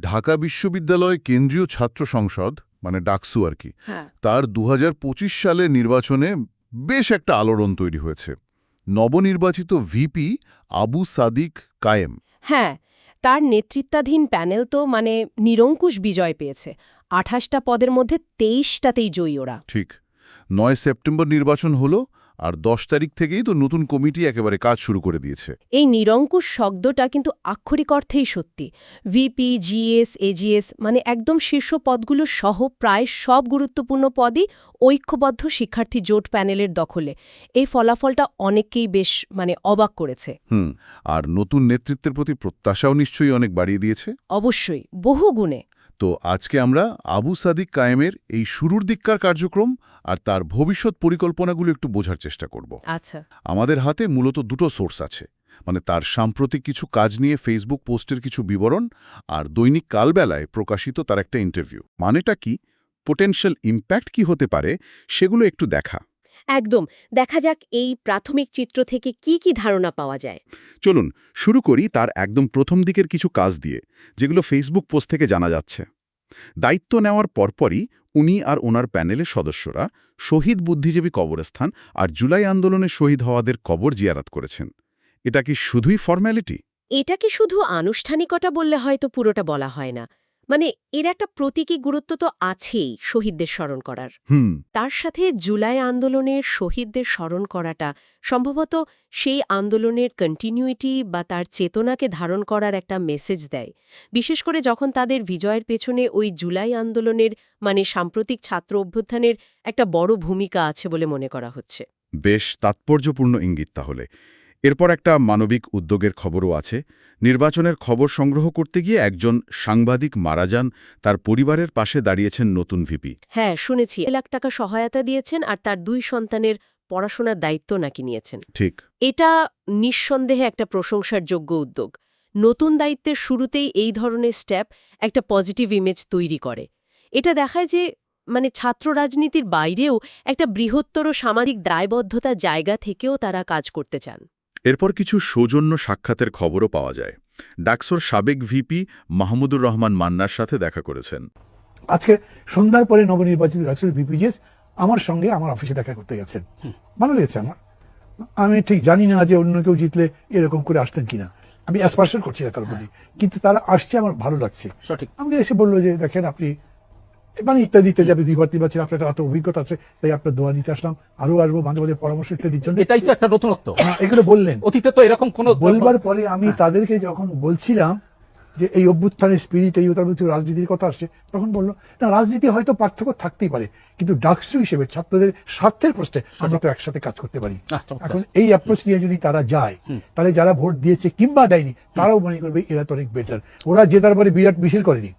ঢাকা বিশ্ববিদ্যালয় কেন্দ্রীয় ছাত্র সংসদ মানে ডাকসু আর কি হ্যাঁ। তার দু হাজার পঁচিশ সালের নির্বাচনে বেশ একটা আলোড়ন তৈরি হয়েছে। নবনির্বাচিত ভিপি আবু সাদিক কায়েম। হ্যাঁ তার নেতৃত্বাধীন প্যানেল তো মানে নিরঙ্কুশ বিজয় পেয়েছে। আঠাশটা পদের মধ্যে তেইশটাতেই জয়ী ওরা। ঠিক। নয় সেপ্টেম্বর নির্বাচন হলো আর দশ তারিখ থেকেই তো নতুন কমিটি একেবারে কাজ শুরু করে দিয়েছে। এই নিরঙ্কুশ শব্দটা কিন্তু আক্ষরিক অর্থেই সত্যি। ভিপি জিএস এজিএস মানে একদম শীর্ষ পদগুলো সহ প্রায় সব গুরুত্বপূর্ণ পদই ঐক্যবদ্ধ শিক্ষার্থী জোট প্যানেলের দখলে। এই ফলাফলটা অনেককেই বেশ মানে অবাক করেছে। হুম আর নতুন নেতৃত্বের প্রতি প্রত্যাশাও নিশ্চয়ই অনেক বাড়িয়ে দিয়েছে? অবশ্যই বহু গুণে তো আজকে আমরা আবু সাদিক কায়েমের এই শুরুর দিককার কার্যক্রম আর তার ভবিষ্যৎ পরিকল্পনাগুলো একটু বোঝার চেষ্টা করব। আচ্ছা। আমাদের হাতে মূলত দুটো সোর্স আছে। মানে তার সাম্প্রতিক কিছু কাজ নিয়ে ফেসবুক পোস্টের কিছু বিবরণ আর দৈনিক কালবেলায় প্রকাশিত তার একটা ইন্টারভিউ। মানেটা কি? পোটেনশিয়াল ইম্প্যাক্ট কি হতে পারে সেগুলো একটু দেখা। একদম। দেখা যাক এই প্রাথমিক চিত্র থেকে কি কি ধারণা পাওয়া যায়। চলুন শুরু করি তার একদম প্রথম দিকের কিছু কাজ দিয়ে যেগুলো ফেসবুক পোস্ট থেকে জানা যাচ্ছে। দায়িত্ব নেওয়ার পরপরই উনি আর ওনার প্যানেলের সদস্যরা শহীদ বুদ্ধিজীবী কবরস্থান আর জুলাই আন্দোলনে শহীদ হওয়াদের কবর জিয়ারাত করেছেন। এটা কি শুধুই ফর্ম্যালিটি এটা কি শুধু আনুষ্ঠানিকতা বললে হয়তো পুরোটা বলা হয় না। মানে এর একটা প্রতীকী গুরুত্ব তো আছেই শহীদদের স্মরণ করার। তার সাথে জুলাই আন্দোলনের শহীদদের স্মরণ করাটা সম্ভবত সেই আন্দোলনের কন্টিনিউইটি বা তার চেতনাকে ধারণ করার একটা মেসেজ দেয়। বিশেষ করে যখন তাদের বিজয়ের পেছনে ওই জুলাই আন্দোলনের মানে সাম্প্রতিক ছাত্র অভ্যুত্থানের একটা বড় ভূমিকা আছে বলে মনে করা হচ্ছে। বেশ তাৎপর্যপূর্ণ ইঙ্গিত তাহলে। এরপর একটা মানবিক উদ্যোগের খবরও আছে। নির্বাচনের খবর সংগ্রহ করতে গিয়ে একজন সাংবাদিক মারা যান তার পরিবারের পাশে দাঁড়িয়েছেন নতুন ভিপি। হ্যাঁ শুনেছি। লাখ টাকা সহায়তা দিয়েছেন আর তার দুই সন্তানের পড়াশোনার দায়িত্ব নাকি নিয়েছেন। ঠিক। এটা নিঃসন্দেহে একটা প্রশংসার যোগ্য উদ্যোগ। নতুন দায়িত্বের শুরুতেই এই ধরনের স্টেপ একটা পজিটিভ ইমেজ তৈরি করে। এটা দেখায় যে মানে ছাত্র রাজনীতির বাইরেও একটা বৃহত্তর সামাজিক দায়বদ্ধতা জায়গা থেকেও তারা কাজ করতে চান। এরপর কিছু সৌজন্য সাক্ষাতের খবরও পাওয়া যায়। ডাকসোর সাবেক ভিপি মাহমুদুর রহমান মান্নার সাথে দেখা করেছেন। আজকে সন্ধ্যার পরে নবনির্বাচিত রাষ্ট্রের বিপিজিএস আমার সঙ্গে আমার অফিসে দেখা করতে গেছেন। ভালো লেগেছে আমার। আমি ঠিক জানি না যে অন্য কেউ জিতলে এরকম করে আসতেন কিনা। আমি অ্যাসপার্সন করছি না কারোর প্রতি কিন্তু তারা আসছে আমার ভালো লাগছে। সঠিক। আমাকে এসে বলল যে দেখেন আপনি মানে ইত্যাদি ইত্যাদি আপনি দুইবার তিনবার ছিলেন, আপনার এত অভিজ্ঞতা আছে তাই আপনার দোয়া নিতে আসলাম। আরও আসব মাঝে মাঝে পরামর্শ ইত্যাদির জন্য। এটাই তো একটা নতুনত্ব। হ্যাঁ, এগুলো বললেন। অতীতে তো এরকম কোন বলবার পরে আমি তাদেরকে যখন বলছিলাম যে এই অভ্যুত্থানের স্পিরিট এই তার রাজনীতির কথা আসছে তখন বলল না রাজনীতি হয়তো পার্থক্য থাকতেই পারে। কিন্তু ডাকসু হিসেবে ছাত্রদের স্বার্থের প্রশ্নে আমরা তো একসাথে কাজ করতে পারি। এখন এই অ্যাপ্রোচ নিয়ে যদি তারা যায় তাহলে যারা ভোট দিয়েছে কিংবা দেয়নি তারাও মনে করবে এরা তো অনেক বেটার ওরা জেতার পরে বিরাট মিছিল করেনি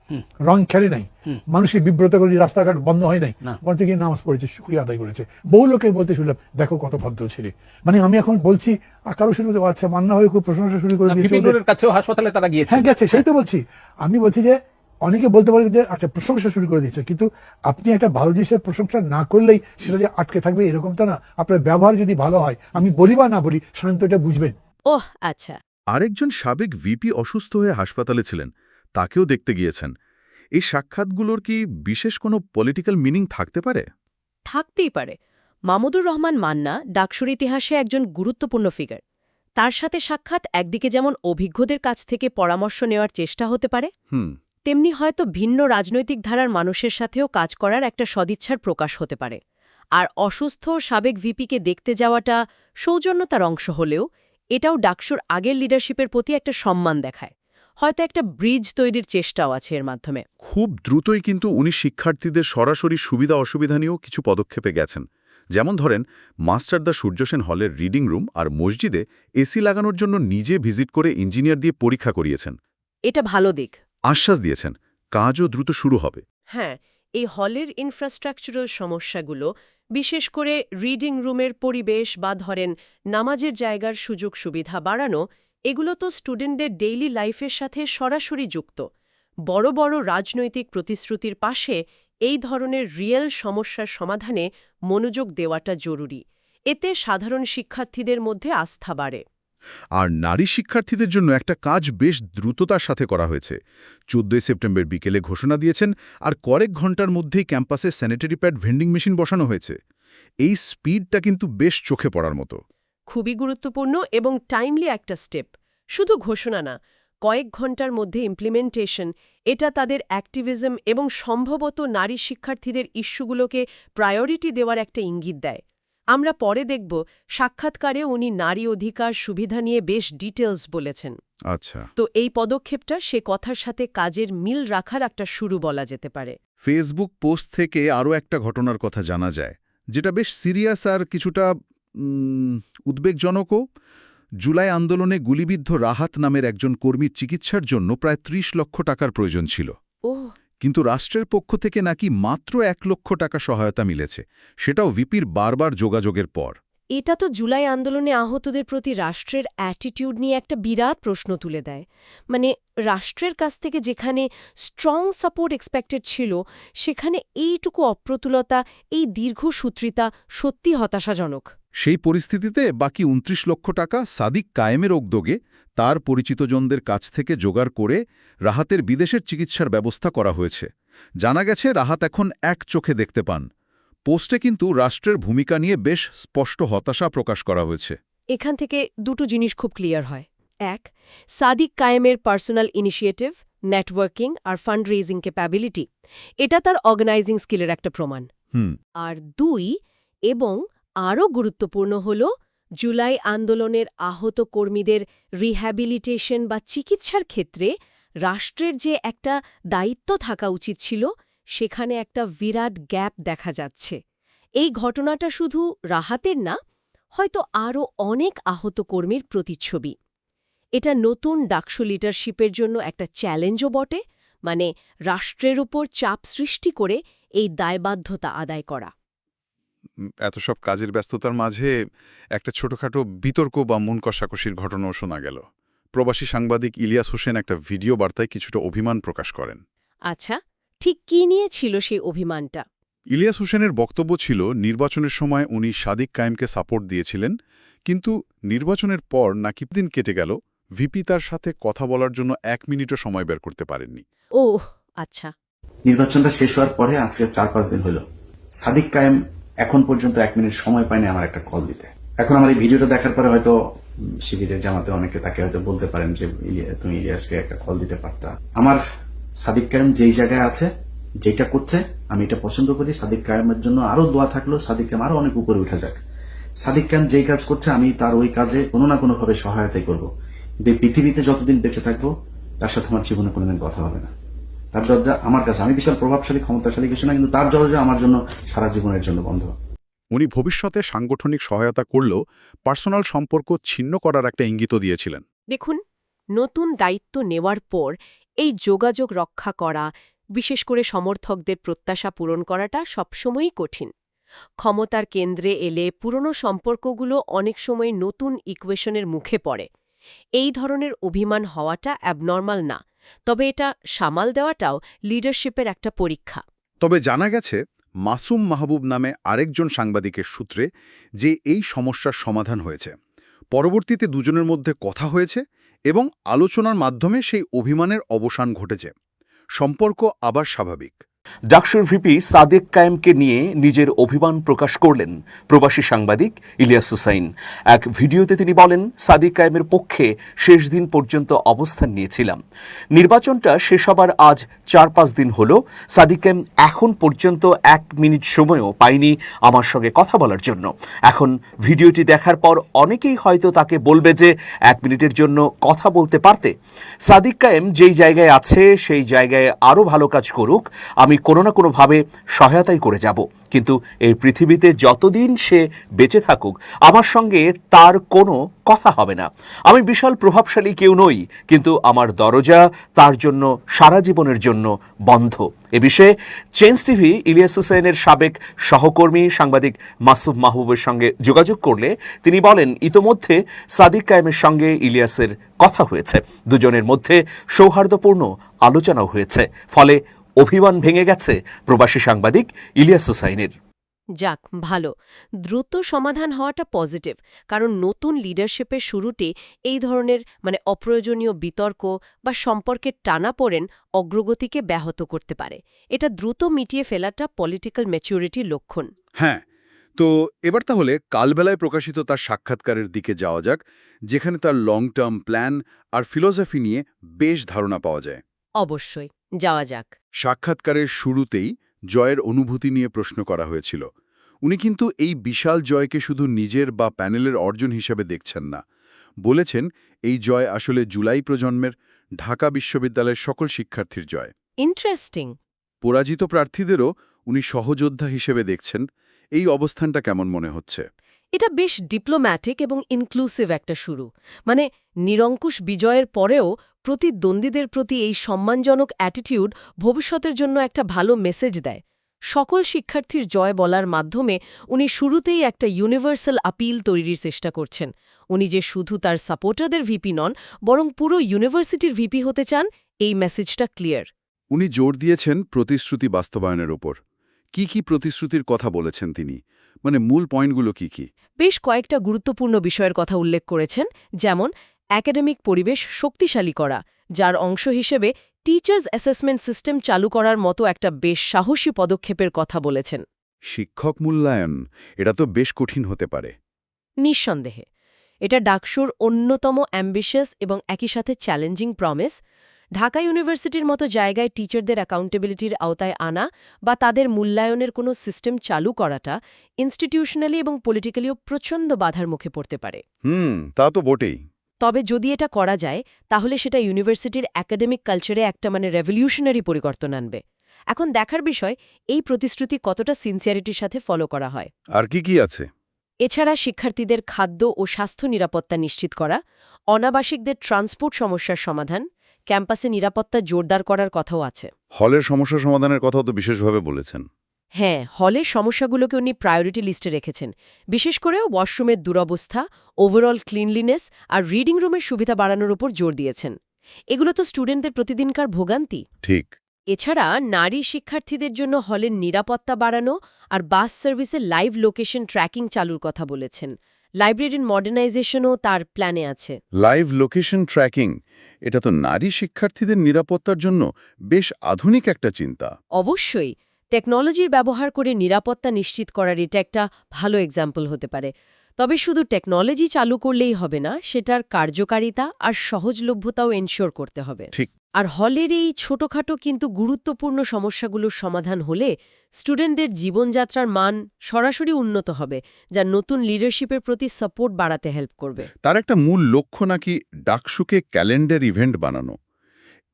রং খেলে নাই মানুষকে বিব্রত করেনি রাস্তাঘাট বন্ধ হয় নাই। বরঞ্চ গিয়ে নামাজ পড়েছে শুক্রিয়া আদায় করেছে। বহু লোকে বলতে শুনলাম দেখো কত ভদ্র ছেলে। মানে আমি এখন বলছি আর কারও শুনে আচ্ছা মান্না হয়ে খুব প্রশংসা শুরু করে দিয়েছে কাছেও হাসপাতালে তারা গিয়েছে। হ্যাঁ গেছে সেই তো বলছি। আমি বলছি যে অনেকে বলতে পারে যে আচ্ছা প্রশংসা শুরু করে দিচ্ছে কিন্তু আপনি একটা ভালো জিনিসের প্রশংসা না করলেই সেটা যে আটকে থাকবে এরকম তো না। আপনার ব্যবহার যদি ভালো হয় আমি বলি বা না বলি সাধারণত এটা বুঝবেন। ওহ আচ্ছা। আরেকজন সাবেক ভিপি অসুস্থ হয়ে হাসপাতালে ছিলেন। তাকেও দেখতে গিয়েছেন। এই সাক্ষাৎগুলোর কি বিশেষ কোনো পলিটিক্যাল মিনিং থাকতে পারে? থাকতেই পারে। মামুদুর রহমান মান্না ডাকসুর ইতিহাসে একজন গুরুত্বপূর্ণ ফিগার তার সাথে সাক্ষাৎ একদিকে যেমন অভিজ্ঞদের কাছ থেকে পরামর্শ নেওয়ার চেষ্টা হতে পারে হুম। তেমনি হয়তো ভিন্ন রাজনৈতিক ধারার মানুষের সাথেও কাজ করার একটা সদিচ্ছার প্রকাশ হতে পারে। আর অসুস্থ সাবেক ভিপিকে দেখতে যাওয়াটা সৌজন্যতার অংশ হলেও এটাও ডাকসুর আগের লিডারশিপের প্রতি একটা সম্মান দেখায়। হয়তো একটা ব্রিজ তৈরির চেষ্টাও আছে এর মাধ্যমে। খুব দ্রুতই কিন্তু উনি শিক্ষার্থীদের সরাসরি সুবিধা অসুবিধা নিয়েও কিছু পদক্ষেপে গেছেন। যেমন ধরেন মাস্টার দ্য সূর্যসেন হলের রিডিং রুম আর মসজিদে এসি লাগানোর জন্য নিজে ভিজিট করে ইঞ্জিনিয়ার দিয়ে পরীক্ষা করিয়েছেন। এটা ভালো দিক। আশ্বাস দিয়েছেন, কাজও দ্রুত শুরু হবে। হ্যাঁ এই হলের ইনফ্রাস্ট্রাকচারাল সমস্যাগুলো, বিশেষ করে রিডিং রুমের পরিবেশ বা ধরেন নামাজের জায়গার সুযোগ সুবিধা বাড়ানো, এগুলো তো স্টুডেন্টদের ডেইলি লাইফের সাথে সরাসরি যুক্ত। বড় বড় রাজনৈতিক প্রতিশ্রুতির পাশে এই ধরনের রিয়েল সমস্যার সমাধানে মনোযোগ দেওয়াটা জরুরি। এতে সাধারণ শিক্ষার্থীদের মধ্যে আস্থা বাড়ে। আর নারী শিক্ষার্থীদের জন্য একটা কাজ বেশ দ্রুততার সাথে করা হয়েছে। চোদ্দই সেপ্টেম্বর বিকেলে ঘোষণা দিয়েছেন, আর কয়েক ঘণ্টার মধ্যেই ক্যাম্পাসে স্যানিটারি প্যাড ভেন্ডিং মেশিন বসানো হয়েছে। এই স্পিডটা কিন্তু বেশ চোখে পড়ার মতো। খুবই গুরুত্বপূর্ণ এবং টাইমলি একটা স্টেপ শুধু ঘোষণা না, কয়েক ঘণ্টার মধ্যে ইমপ্লিমেন্টেশন এটা তাদের অ্যাক্টিভিজম এবং সম্ভবত নারী শিক্ষার্থীদের ইস্যুগুলোকে প্রায়োরিটি দেওয়ার একটা ইঙ্গিত দেয়। আমরা পরে দেখব সাক্ষাৎকারে উনি নারী অধিকার সুবিধা নিয়ে বেশ ডিটেলস বলেছেন। আচ্ছা। তো এই পদক্ষেপটা সে কথার সাথে কাজের মিল রাখার একটা শুরু বলা যেতে পারে। ফেসবুক পোস্ট থেকে আরও একটা ঘটনার কথা জানা যায় যেটা বেশ সিরিয়াস আর কিছুটা উদ্বেগজনকও। জুলাই আন্দোলনে গুলিবিদ্ধ রাহাত নামের একজন কর্মীর চিকিৎসার জন্য প্রায় ৩০ লক্ষ টাকার প্রয়োজন ছিল। ও কিন্তু রাষ্ট্রের পক্ষ থেকে নাকি মাত্র এক লক্ষ টাকা সহায়তা মিলেছে সেটাও ভিপির বারবার যোগাযোগের পর। এটা তো জুলাই আন্দোলনে আহতদের প্রতি রাষ্ট্রের অ্যাটিটিউড নিয়ে একটা বিরাট প্রশ্ন তুলে দেয়। মানে রাষ্ট্রের কাছ থেকে যেখানে স্ট্রং সাপোর্ট এক্সপেক্টেড ছিল সেখানে এইটুকু অপ্রতুলতা এই দীর্ঘসূত্রিতা সত্যি হতাশাজনক। সেই পরিস্থিতিতে বাকি উনত্রিশ লক্ষ টাকা সাদিক কায়েমের উদ্যোগে তার পরিচিতজনদের কাছ থেকে জোগাড় করে রাহাতের বিদেশের চিকিৎসার ব্যবস্থা করা হয়েছে। জানা গেছে রাহাত এখন এক চোখে দেখতে পান। পোস্টে কিন্তু রাষ্ট্রের ভূমিকা নিয়ে বেশ স্পষ্ট হতাশা প্রকাশ করা হয়েছে। এখান থেকে দুটো জিনিস খুব ক্লিয়ার হয়। এক সাদিক কায়েমের পার্সোনাল ইনিশিয়েটিভ নেটওয়ার্কিং আর ফান্ড রেজিং ক্যাপাবিলিটি এটা তার অর্গানাইজিং স্কিলের একটা প্রমাণ। হুম। আর দুই এবং আরও গুরুত্বপূর্ণ হল জুলাই আন্দোলনের আহত কর্মীদের রিহ্যাবিলিটেশন বা চিকিৎসার ক্ষেত্রে রাষ্ট্রের যে একটা দায়িত্ব থাকা উচিত ছিল, সেখানে একটা বিরাট গ্যাপ দেখা যাচ্ছে। এই ঘটনাটা শুধু রাহাতের না, হয়তো আরও অনেক আহত কর্মীর প্রতিচ্ছবি। এটা নতুন ডাকসু লিডারশিপের জন্য একটা চ্যালেঞ্জও বটে মানে রাষ্ট্রের উপর চাপ সৃষ্টি করে এই দায়বাধ্যতা আদায় করা। এত সব কাজের ব্যস্ততার মাঝে একটা ছোটখাটো বিতর্ক বা মন কষাকষির ঘটনাও শোনা গেল। প্রবাসী সাংবাদিক ইলিয়াস হোসেন একটা ভিডিও বার্তায় কিছুটা অভিমান প্রকাশ করেন। আচ্ছা ঠিক কি নিয়ে ছিল সেই অভিমানটা? ইলিয়াস হোসেনের বক্তব্য ছিল নির্বাচনের সময় উনি সাদিক কায়েমকে সাপোর্ট দিয়েছিলেন কিন্তু নির্বাচনের পর নাকি দিন কেটে গেল ভিপি তার সাথে কথা বলার জন্য এক মিনিটও সময় বের করতে পারেননি। ও আচ্ছা। নির্বাচনটা শেষ হওয়ার পরে আজকে চার পাঁচ দিন হলো। সাদিক কায়েম এখন পর্যন্ত এক মিনিট সময় পায়নি আমার একটা কল দিতে। এখন আমার এই ভিডিওটা দেখার পরে হয়তো শিবিরের জামাতে অনেকে তাকে হয়তো বলতে পারেন যে তুমি ইলিয়াসকে একটা কল দিতে পারতা। আমার সাদিক কায়েম যেই জায়গায় আছে যেটা করছে, আমি এটা পছন্দ করি। সাদিক কায়েমের জন্য আরও দোয়া থাকল, সাদিক কায়েম আরও অনেক উপরে উঠা যাক। সাদিক কায়েম যেই কাজ করছে, আমি তার ওই কাজে কোনো না কোনো ভাবে সহায়তাই করব। কিন্তু পৃথিবীতে যতদিন বেঁচে থাকব, তার সাথে আমার জীবনে কোনোদিন কথা হবে না। তার দরজা আমার কাছে। আমি বিশাল প্রভাবশালী ক্ষমতাশালী কিছু না কিন্তু তার দরজা আমার জন্য সারা জীবনের জন্য বন্ধ। উনি ভবিষ্যতে সাংগঠনিক সহায়তা করলেও পার্সোনাল সম্পর্ক ছিন্ন করার একটা ইঙ্গিতও দিয়েছিলেন। দেখুন নতুন দায়িত্ব নেওয়ার পর এই যোগাযোগ রক্ষা করা বিশেষ করে সমর্থকদের প্রত্যাশা পূরণ করাটা সবসময়ই কঠিন। ক্ষমতার কেন্দ্রে এলে পুরনো সম্পর্কগুলো অনেক সময় নতুন ইকুয়েশনের মুখে পড়ে। এই ধরনের অভিমান হওয়াটা অ্যাবনর্মাল না। তবে এটা সামাল দেওয়াটাও লিডারশিপের একটা পরীক্ষা। তবে জানা গেছে, মাসুম মাহবুব নামে আরেকজন সাংবাদিকের সূত্রে যে এই সমস্যার সমাধান হয়েছে, পরবর্তীতে দুজনের মধ্যে কথা হয়েছে এবং আলোচনার মাধ্যমে সেই অভিমানের অবসান ঘটেছে। সম্পর্ক আবার স্বাভাবিক। ডাকসুর ভিপি সাদেক কায়েমকে নিয়ে নিজের অভিমান প্রকাশ করলেন প্রবাসী সাংবাদিক ইলিয়াস হুসাইন। এক ভিডিওতে তিনি বলেন, সাদিক কায়েমের পক্ষে শেষ দিন পর্যন্ত অবস্থান নিয়েছিলাম। নির্বাচনটা শেষ হবার আজ চার পাঁচ দিন হল। সাদিক কায়েম এখন পর্যন্ত এক মিনিট সময়ও পায়নি আমার সঙ্গে কথা বলার জন্য। এখন ভিডিওটি দেখার পর অনেকেই হয়তো তাকে বলবে যে, এক মিনিটের জন্য কথা বলতে পারতে। সাদিক কায়েম যেই জায়গায় আছে, সেই জায়গায় আরও ভালো কাজ করুক। আমি কোনো না কোনোভাবে সহায়তাই করে যাব। কিন্তু এই পৃথিবীতে যতদিন সে বেঁচে থাকুক, আমার সঙ্গে তার কোনো কথা হবে না। আমি বিশাল প্রভাবশালী কেউ নই, কিন্তু আমার দরজা তার জন্য সারা জীবনের জন্য বন্ধ। এ বিষয়ে চেঞ্জ টিভি ইলিয়াস হুসেনের সাবেক সহকর্মী সাংবাদিক মাসুদ মাহবুবের সঙ্গে যোগাযোগ করলে তিনি বলেন, ইতোমধ্যে সাদিক কায়েমের সঙ্গে ইলিয়াসের কথা হয়েছে। দুজনের মধ্যে সৌহার্দ্যপূর্ণ আলোচনাও হয়েছে। ফলে অভিমান ভেঙে গেছে প্রবাসী সাংবাদিক ইলিয়াস হুসাইনের। যাক ভালো। দ্রুত সমাধান হওয়াটা পজিটিভ কারণ নতুন লিডারশিপের শুরুতে এই ধরনের মানে অপ্রয়োজনীয় বিতর্ক বা সম্পর্কের টানাপোড়েন অগ্রগতিকে ব্যাহত করতে পারে। এটা দ্রুত মিটিয়ে ফেলাটা পলিটিক্যাল ম্যাচিউরিটির লক্ষণ। হ্যাঁ তো এবার তাহলে কালবেলায় প্রকাশিত তার সাক্ষাৎকারের দিকে যাওয়া যাক যেখানে তার লং টার্ম প্ল্যান আর ফিলোসফি নিয়ে বেশ ধারণা পাওয়া যায়। অবশ্যই যাওয়া যাক। সাক্ষাৎকারের শুরুতেই জয়ের অনুভূতি নিয়ে প্রশ্ন করা হয়েছিল। উনি কিন্তু এই বিশাল জয়কে শুধু নিজের বা প্যানেলের অর্জন হিসেবে দেখছেন না। বলেছেন এই জয় আসলে জুলাই প্রজন্মের ঢাকা বিশ্ববিদ্যালয়ের সকল শিক্ষার্থীর জয়। ইন্টারেস্টিং। পরাজিত প্রার্থীদেরও উনি সহযোদ্ধা হিসেবে দেখছেন। এই অবস্থানটা কেমন মনে হচ্ছে? এটা বেশ ডিপ্লোম্যাটিক এবং ইনক্লুসিভ একটা শুরু। মানে নিরঙ্কুশ বিজয়ের পরেও প্রতিদ্বন্দ্বীদের প্রতি এই সম্মানজনক অ্যাটিটিউড ভবিষ্যতের জন্য একটা ভালো মেসেজ দেয়। সকল শিক্ষার্থীর জয় বলার মাধ্যমে উনি শুরুতেই একটা ইউনিভার্সাল আপিল তৈরির চেষ্টা করছেন। উনি যে শুধু তার সাপোর্টারদের ভিপি নন বরং পুরো ইউনিভার্সিটির ভিপি হতে চান এই মেসেজটা ক্লিয়ার উনি জোর দিয়েছেন প্রতিশ্রুতি বাস্তবায়নের ওপর। কি কি প্রতিশ্রুতির কথা বলেছেন তিনি? মানে মূল পয়েন্টগুলো কি কি? বেশ কয়েকটা গুরুত্বপূর্ণ বিষয়ের কথা উল্লেখ করেছেন যেমন একাডেমিক পরিবেশ শক্তিশালী করা যার অংশ হিসেবে টিচার্স অ্যাসেসমেন্ট সিস্টেম চালু করার মতো একটা বেশ সাহসী পদক্ষেপের কথা বলেছেন। শিক্ষক মূল্যায়ন এটা তো বেশ কঠিন হতে পারে। নিঃসন্দেহে এটা ডাকসুর অন্যতম অ্যাম্বিশিয়াস এবং একই সাথে চ্যালেঞ্জিং প্রমিস। ঢাকা ইউনিভার্সিটির মতো জায়গায় টিচারদের অ্যাকাউন্টেবিলিটির আওতায় আনা বা তাদের মূল্যায়নের কোনো সিস্টেম চালু করাটা ইনস্টিটিউশনালি এবং পলিটিক্যালিও প্রচণ্ড বাধার মুখে পড়তে পারে। হুম তা তো বটেই। তবে যদি এটা করা যায় তাহলে সেটা ইউনিভার্সিটির একাডেমিক কালচারে একটা মানে রেভলিউশনারি পরিবর্তন আনবে। এখন দেখার বিষয় এই প্রতিশ্রুতি কতটা সিনসিয়ারিটির সাথে ফলো করা হয়? আর কি কি আছে? এছাড়া শিক্ষার্থীদের খাদ্য ও স্বাস্থ্য নিরাপত্তা নিশ্চিত করা অনাবাসিকদের ট্রান্সপোর্ট সমস্যার সমাধান ক্যাম্পাসে নিরাপত্তা জোরদার করার কথাও আছে। হলের সমস্যা সমাধানের কথাও তো বিশেষভাবে বলেছেন। হ্যাঁ হলের সমস্যাগুলোকে উনি প্রায়োরিটি লিস্টে রেখেছেন। বিশেষ করে ওয়াশরুমের দুরবস্থা ওভারঅল ক্লিনলিনেস আর রিডিং রুমের সুবিধা বাড়ানোর উপর জোর দিয়েছেন। এগুলো তো স্টুডেন্টদের প্রতিদিনকার ভোগান্তি। ঠিক। এছাড়া নারী শিক্ষার্থীদের জন্য হলের নিরাপত্তা বাড়ানো আর বাস সার্ভিসে লাইভ লোকেশন ট্র্যাকিং চালুর কথা বলেছেন। লাইব্রেরির মডার্নাইজেশনও তার প্ল্যানে আছে। লাইভ লোকেশন ট্র্যাকিং এটা তো নারী শিক্ষার্থীদের নিরাপত্তার জন্য বেশ আধুনিক একটা চিন্তা। অবশ্যই। টেকনোলজির ব্যবহার করে নিরাপত্তা নিশ্চিত করার এটা একটা ভালো এক্সাম্পল হতে পারে। তবে শুধু টেকনোলজি চালু করলেই হবে না সেটার কার্যকারিতা আর সহজলভ্যতাও এনশোর করতে হবে। ঠিক। আর হলের এই ছোটখাটো কিন্তু গুরুত্বপূর্ণ সমস্যাগুলোর সমাধান হলে স্টুডেন্টদের জীবনযাত্রার মান সরাসরি উন্নত হবে যা নতুন লিডারশিপের প্রতি সাপোর্ট বাড়াতে হেল্প করবে। তার একটা মূল লক্ষ্য নাকি ডাকসুকে ক্যালেন্ডার ইভেন্ট বানানো।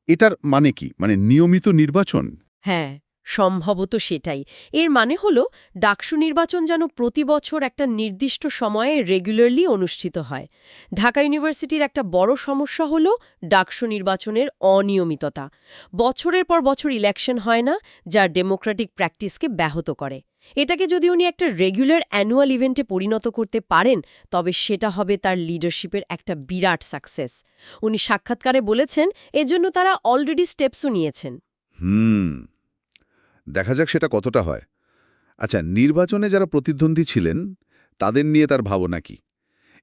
এটার মানে কি? মানে নিয়মিত নির্বাচন? হ্যাঁ। সম্ভবত সেটাই। এর মানে হল, ডাকসু নির্বাচন যেন প্রতি বছর একটা নির্দিষ্ট সময়ে রেগুলারলি অনুষ্ঠিত হয়। ঢাকা ইউনিভার্সিটির একটা বড় সমস্যা হল, ডাকসু নির্বাচনের অনিয়মিততা। বছরের পর বছর ইলেকশন হয় না, যা ডেমোক্রেটিক প্র্যাকটিসকে ব্যাহত করে। এটাকে যদি উনি একটা রেগুলার অ্যানুয়াল ইভেন্টে পরিণত করতে পারেন, তবে সেটা হবে তার লিডারশিপের একটা বিরাট সাকসেস উনি সাক্ষাৎকারে বলেছেন, এজন্য তারা অলরেডি স্টেপসও নিয়েছেন। হুম। দেখা যাক সেটা কতটা হয়। আচ্ছা নির্বাচনে যারা প্রতিদ্বন্দ্বী ছিলেন তাদের নিয়ে তার ভাবনা কি?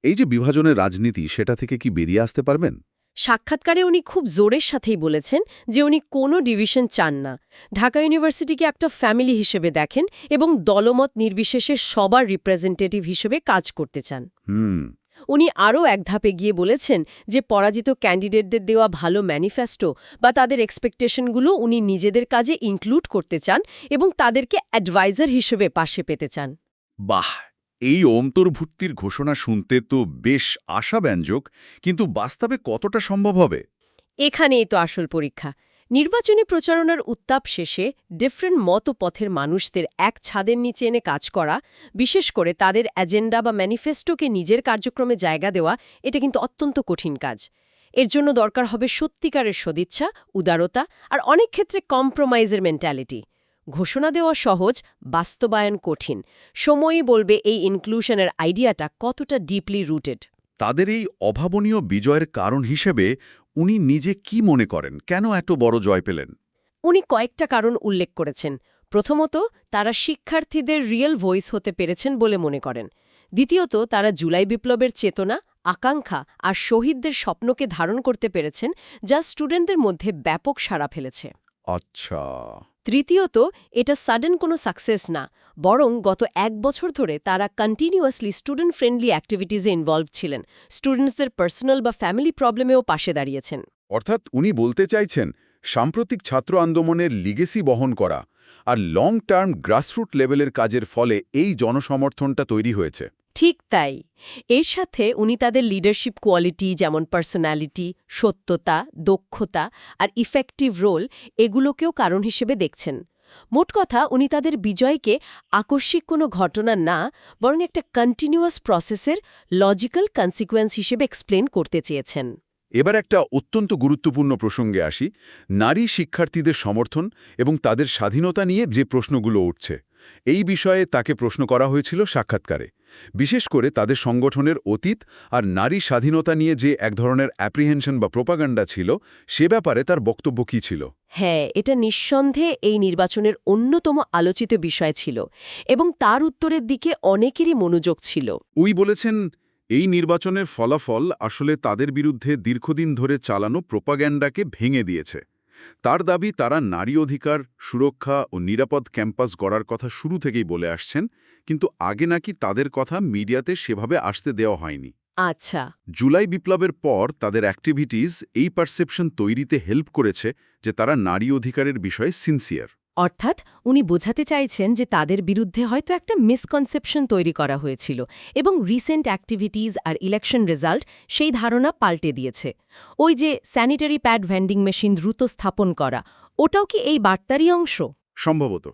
এই যে বিভাজনের রাজনীতি সেটা থেকে কি বেরিয়ে আসতে পারবেন? সাক্ষাৎকারে উনি খুব জোরের সাথেই বলেছেন যে উনি কোনো ডিভিশন চান না। ঢাকা ইউনিভার্সিটিকে একটা ফ্যামিলি হিসেবে দেখেন এবং দলমত নির্বিশেষে সবার রিপ্রেজেন্টেটিভ হিসেবে কাজ করতে চান। হুম। উনি আরও এক ধাপে গিয়ে বলেছেন যে পরাজিত ক্যান্ডিডেটদের দেওয়া ভালো ম্যানিফেস্টো বা তাদের এক্সপেকটেশনগুলো উনি নিজেদের কাজে ইনক্লুড করতে চান এবং তাদেরকে অ্যাডভাইজার হিসেবে পাশে পেতে চান। বাহ! এই অন্তর্ভুক্তির ঘোষণা শুনতে তো বেশ আশাব্যঞ্জক কিন্তু বাস্তবে কতটা সম্ভব হবে? এখানেই তো আসল পরীক্ষা। নির্বাচনী প্রচারণার উত্তাপ শেষে ডিফারেন্ট মত পথের মানুষদের এক ছাদের নিচে এনে কাজ করা, বিশেষ করে তাদের এজেন্ডা বা ম্যানিফেস্টোকে নিজের কার্যক্রমে জায়গা দেওয়া, এটা কিন্তু অত্যন্ত কঠিন কাজ। এর জন্য দরকার হবে সত্যিকারের সদিচ্ছা, উদারতা আর অনেক ক্ষেত্রে কম্প্রোমাইজের মেন্টালিটি ঘোষণা দেওয়া সহজ, বাস্তবায়ন কঠিন। সময়ই বলবে এই ইনক্লুশনের আইডিয়াটা কতটা ডিপলি রুটেড তাদের এই অভাবনীয় বিজয়ের কারণ হিসেবে উনি নিজে কি মনে করেন? কেন এত বড় জয় পেলেন? উনি কয়েকটা কারণ উল্লেখ করেছেন। প্রথমত তারা শিক্ষার্থীদের রিয়েল ভয়েস হতে পেরেছেন বলে মনে করেন। দ্বিতীয়ত তারা জুলাই বিপ্লবের চেতনা আকাঙ্ক্ষা আর শহীদদের স্বপ্নকে ধারণ করতে পেরেছেন যা স্টুডেন্টদের মধ্যে ব্যাপক সাড়া ফেলেছে। আচ্ছা। তৃতীয়ত, এটা সাডেন কোনো সাকসেস না, বরং গত এক বছর ধরে তারা কন্টিনিউয়াসলি স্টুডেন্ট ফ্রেন্ডলি অ্যাক্টিভিটিজে ইনভলভ ছিলেন, স্টুডেন্টসদের পার্সোনাল বা ফ্যামিলি প্রবলেমেও পাশে দাঁড়িয়েছেন। অর্থাৎ উনি বলতে চাইছেন, সাম্প্রতিক ছাত্র আন্দোলনের লিগেসি বহন করা আর লং টার্ম গ্রাসরুট লেভেলের কাজের ফলে এই জনসমর্থনটা তৈরি হয়েছে। ঠিক তাই। এর সাথে উনি তাদের লিডারশিপ কোয়ালিটি যেমন পার্সোনালিটি সত্যতা, দক্ষতা আর ইফেক্টিভ রোল এগুলোকেও কারণ হিসেবে দেখছেন। মোট কথা, উনি তাদের বিজয়কে আকস্মিক কোনো ঘটনা না, বরং একটা কন্টিনিউয়াস প্রসেসের লজিক্যাল কনসিকোয়েন্স হিসেবে এক্সপ্লেন করতে চেয়েছেন। এবার একটা অত্যন্ত গুরুত্বপূর্ণ প্রসঙ্গে আসি। নারী শিক্ষার্থীদের সমর্থন এবং তাদের স্বাধীনতা নিয়ে যে প্রশ্নগুলো উঠছে। এই বিষয়ে তাকে প্রশ্ন করা হয়েছিল সাক্ষাৎকারে। বিশেষ করে তাদের সংগঠনের অতীত আর নারী স্বাধীনতা নিয়ে যে এক ধরনের অ্যাপ্রিহেনশন বা প্রোপাগান্ডা ছিল সে ব্যাপারে তার বক্তব্য কী ছিল? হ্যাঁ এটা নিঃসন্দেহে এই নির্বাচনের অন্যতম আলোচিত বিষয় ছিল এবং তার উত্তরের দিকে অনেকেরই মনোযোগ ছিল। উই বলেছেন এই নির্বাচনের ফলাফল আসলে তাদের বিরুদ্ধে দীর্ঘদিন ধরে চালানো প্রোপাগ্যান্ডাকে ভেঙে দিয়েছে। তার দাবি তারা নারী অধিকার সুরক্ষা ও নিরাপদ ক্যাম্পাস গড়ার কথা শুরু থেকেই বলে আসছেন কিন্তু আগে নাকি তাদের কথা মিডিয়াতে সেভাবে আসতে দেওয়া হয়নি। আচ্ছা। জুলাই বিপ্লবের পর তাদের অ্যাক্টিভিটিজ এই পারসেপশন তৈরিতে হেল্প করেছে যে তারা নারী অধিকারের বিষয়ে সিনসিয়ার। অর্থাৎ উনি বোঝাতে চাইছেন যে তাদের বিরুদ্ধে হয়তো একটা মিসকনসেপশন তৈরি করা হয়েছিল এবং রিসেন্ট অ্যাক্টিভিটিজ আর ইলেকশন রেজাল্ট সেই ধারণা পাল্টে দিয়েছে। ওই যে স্যানিটারি প্যাড ভেন্ডিং মেশিন দ্রুত স্থাপন করা, ওটাও কি এই বার্তারই অংশ? সম্ভবত।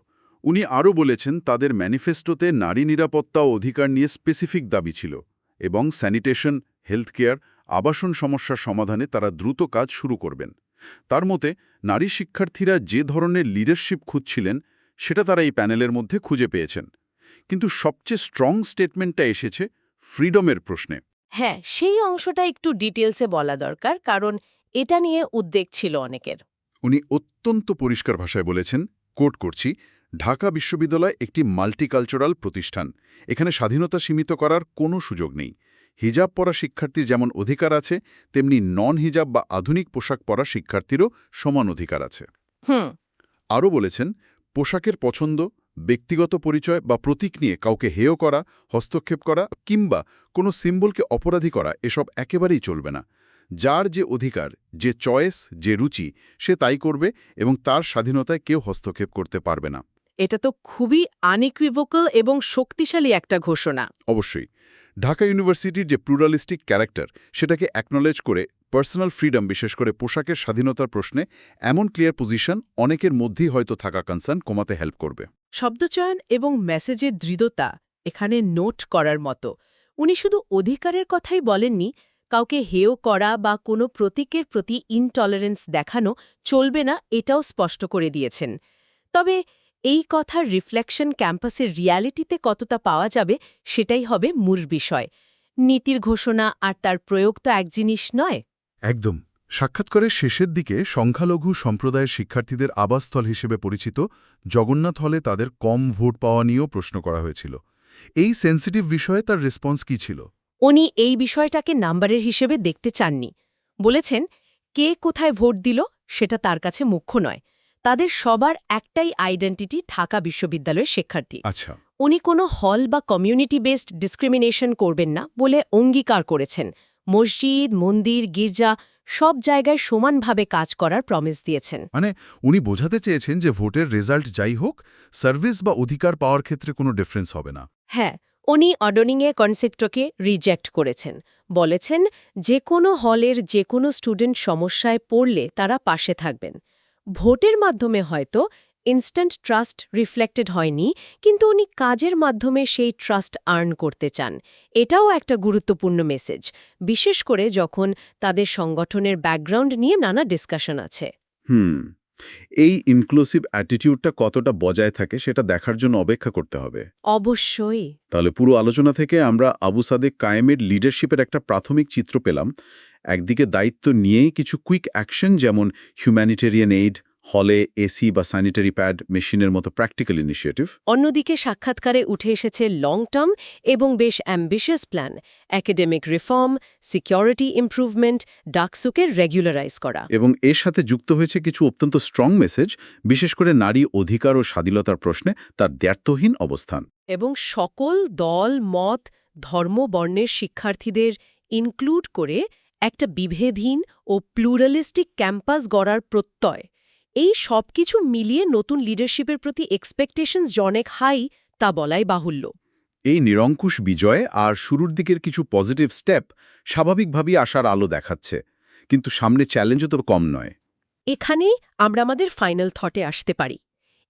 উনি আরও বলেছেন, তাদের ম্যানিফেস্টোতে নারী নিরাপত্তা ও অধিকার নিয়ে স্পেসিফিক দাবি ছিল এবং স্যানিটেশন হেলথ কেয়ার আবাসন সমস্যার সমাধানে তারা দ্রুত কাজ শুরু করবেন। তার মতে নারী শিক্ষার্থীরা যে ধরনের লিডারশিপ খুঁজছিলেন সেটা তারা এই প্যানেলের মধ্যে খুঁজে পেয়েছেন। কিন্তু সবচেয়ে স্ট্রং স্টেটমেন্টটা এসেছে ফ্রিডমের প্রশ্নে। হ্যাঁ সেই অংশটা একটু ডিটেলসে বলা দরকার কারণ এটা নিয়ে উদ্বেগ ছিল অনেকের। উনি অত্যন্ত পরিষ্কার ভাষায় বলেছেন কোট করছি ঢাকা বিশ্ববিদ্যালয় একটি মাল্টিকালচারাল প্রতিষ্ঠান। এখানে স্বাধীনতা সীমিত করার কোনো সুযোগ নেই। হিজাব পরা শিক্ষার্থীর যেমন অধিকার আছে তেমনি নন হিজাব বা আধুনিক পোশাক পরা শিক্ষার্থীরও সমান অধিকার আছে। আরও বলেছেন পোশাকের পছন্দ ব্যক্তিগত পরিচয় বা প্রতীক নিয়ে কাউকে হেয় করা হস্তক্ষেপ করা কিংবা কোনো সিম্বলকে অপরাধী করা এসব একেবারেই চলবে না। যার যে অধিকার যে চয়েস যে রুচি সে তাই করবে এবং তার স্বাধীনতায় কেউ হস্তক্ষেপ করতে পারবে না। এটা তো খুবই আনইকুইভোকাল এবং শক্তিশালী একটা ঘোষণা। অবশ্যই। ঢাকা ইউনিভার্সিটির যে প্লুরালিস্টিক ক্যারেক্টার সেটাকে অ্যাকনোলেজ করে পার্সোনাল ফ্রিডম বিশেষ করে পোশাকের স্বাধীনতার প্রশ্নে এমন ক্লিয়ার পজিশন অনেকের মধ্যেই হয়তো থাকা কনসার্ন কমাতে হেল্প করবে। শব্দচয়ন এবং মেসেজের দৃঢ়তা এখানে নোট করার মতো। উনি শুধু অধিকারের কথাই বলেননি, কাউকে হেয় করা বা কোনো প্রতীকের প্রতি ইনটলারেন্স দেখানো চলবে না, এটাও স্পষ্ট করে দিয়েছেন। তবে এই কথার রিফ্লেকশন ক্যাম্পাসের রিয়ালিটিতে কতটা পাওয়া যাবে সেটাই হবে মূল বিষয়। নীতির ঘোষণা আর তার প্রয়োগ তো এক জিনিস নয়। একদম। সাক্ষাৎকারের শেষের দিকে সংখ্যালঘু সম্প্রদায়ের শিক্ষার্থীদের আবাসস্থল হিসেবে পরিচিত জগন্নাথ হলে তাদের কম ভোট পাওয়া নিয়েও প্রশ্ন করা হয়েছিল। এই সেন্সিটিভ বিষয়ে তার রেসপন্স কি ছিল? উনি এই বিষয়টাকে নাম্বারের হিসেবে দেখতে চাননি। বলেছেন কে কোথায় ভোট দিল সেটা তার কাছে মুখ্য নয়। তাদের সবার একটাই আইডেন্টিটি ঢাকা বিশ্ববিদ্যালয়ের শিক্ষার্থী। আচ্ছা। উনি কোনো হল বা কমিউনিটি বেসড ডিসক্রিমিনেশন করবেন না বলে অঙ্গীকার করেছেন। মসজিদ মন্দির গির্জা সব জায়গায় সমানভাবে কাজ করার প্রমিস দিয়েছেন। মানে উনি বোঝাতে চেয়েছেন যে ভোটের রেজাল্ট যাই হোক সার্ভিস বা অধিকার পাওয়ার ক্ষেত্রে কোনো ডিফারেন্স হবে না। হ্যাঁ উনি অডনিংয়ে কনসেপ্টকে রিজেক্ট করেছেন। বলেছেন যে কোনো হলের যে কোনো স্টুডেন্ট সমস্যায় পড়লে তারা পাশে থাকবেন। ভোটের মাধ্যমে হয়তো ইনস্ট্যান্ট ট্রাস্ট রিফ্লেক্টেড হয়নি, কিন্তু উনি কাজের মাধ্যমে সেই ট্রাস্ট আর্ন করতে চান। এটাও একটা গুরুত্বপূর্ণ মেসেজ বিশেষ করে যখন তাদের সংগঠনের ব্যাকগ্রাউন্ড নিয়ে নানা ডিসকাশন আছে। হুম। এই ইনক্লুসিভ অ্যাটিটিউডটা কতটা বজায় থাকে সেটা দেখার জন্য অপেক্ষা করতে হবে। অবশ্যই। তাহলে পুরো আলোচনা থেকে আমরা আবু সাদেক কায়েমের লিডারশিপের একটা প্রাথমিক চিত্র পেলাম। একদিকে দায়িত্ব নিয়েই কিছু কুইক অ্যাকশন যেমন হিউম্যানিটেরিয়ান এইড হলে এসি বা স্যানিটারি প্যাড মেশিনের মতো প্র্যাকটিক্যাল ইনিশিয়েটিভ অন্যদিকে সাক্ষাৎকারে উঠে এসেছে লং টার্ম এবং বেশ ambitious plan academic reform security improvement ডাকসুকে regularize করা। এবং এর সাথে যুক্ত হয়েছে কিছু অত্যন্ত স্ট্রং মেসেজ বিশেষ করে নারী অধিকার ও স্বাধীনতার প্রশ্নে তার দ্ব্যর্থহীন অবস্থান। এবং সকল দল মত ধর্ম বর্ণের শিক্ষার্থীদের ইনক্লুড করে একটা বিভেদহীন ও প্লুরালিস্টিক ক্যাম্পাস গড়ার প্রত্যয় এই সব কিছু মিলিয়ে নতুন লিডারশিপের প্রতি এক্সপেকটেশনস অনেক হাই তা বলাই বাহুল্য। এই নিরঙ্কুশ বিজয় আর শুরুর দিকের কিছু পজিটিভ স্টেপ স্বাভাবিকভাবেই আসার আলো দেখাচ্ছে। কিন্তু সামনে চ্যালেঞ্জও তো কম নয়। এখানেই আমরা আমাদের ফাইনাল থটে আসতে পারি।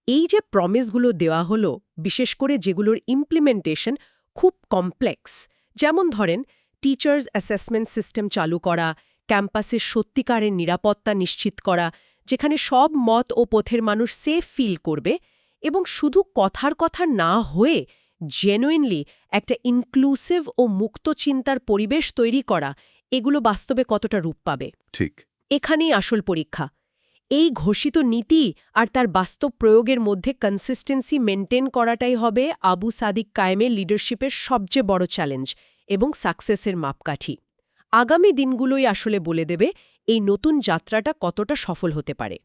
এই যে প্রমিসগুলো দেওয়া হলো বিশেষ করে যেগুলোর ইমপ্লিমেন্টেশন খুব কমপ্লেক্স যেমন ধরেন টিচার্স অ্যাসেসমেন্ট সিস্টেম চালু করা ক্যাম্পাসের সত্যিকারের নিরাপত্তা নিশ্চিত করা যেখানে সব মত ও পথের মানুষ সেফ ফিল করবে এবং শুধু কথার কথা না হয়ে জেনুইনলি একটা ইনক্লুসিভ ও মুক্ত চিন্তার পরিবেশ তৈরি করা এগুলো বাস্তবে কতটা রূপ পাবে? ঠিক। এখানেই আসল পরীক্ষা। এই ঘোষিত নীতি আর তার বাস্তব প্রয়োগের মধ্যে কনসিস্টেন্সি মেনটেন করাটাই হবে আবু সাদিক কায়েমের লিডারশিপের সবচেয়ে বড় চ্যালেঞ্জ এবং সাকসেসের মাপকাঠি। আগামী দিনগুলোই আসলে বলে দেবে এই নতুন যাত্রাটা কতটা সফল হতে পারে?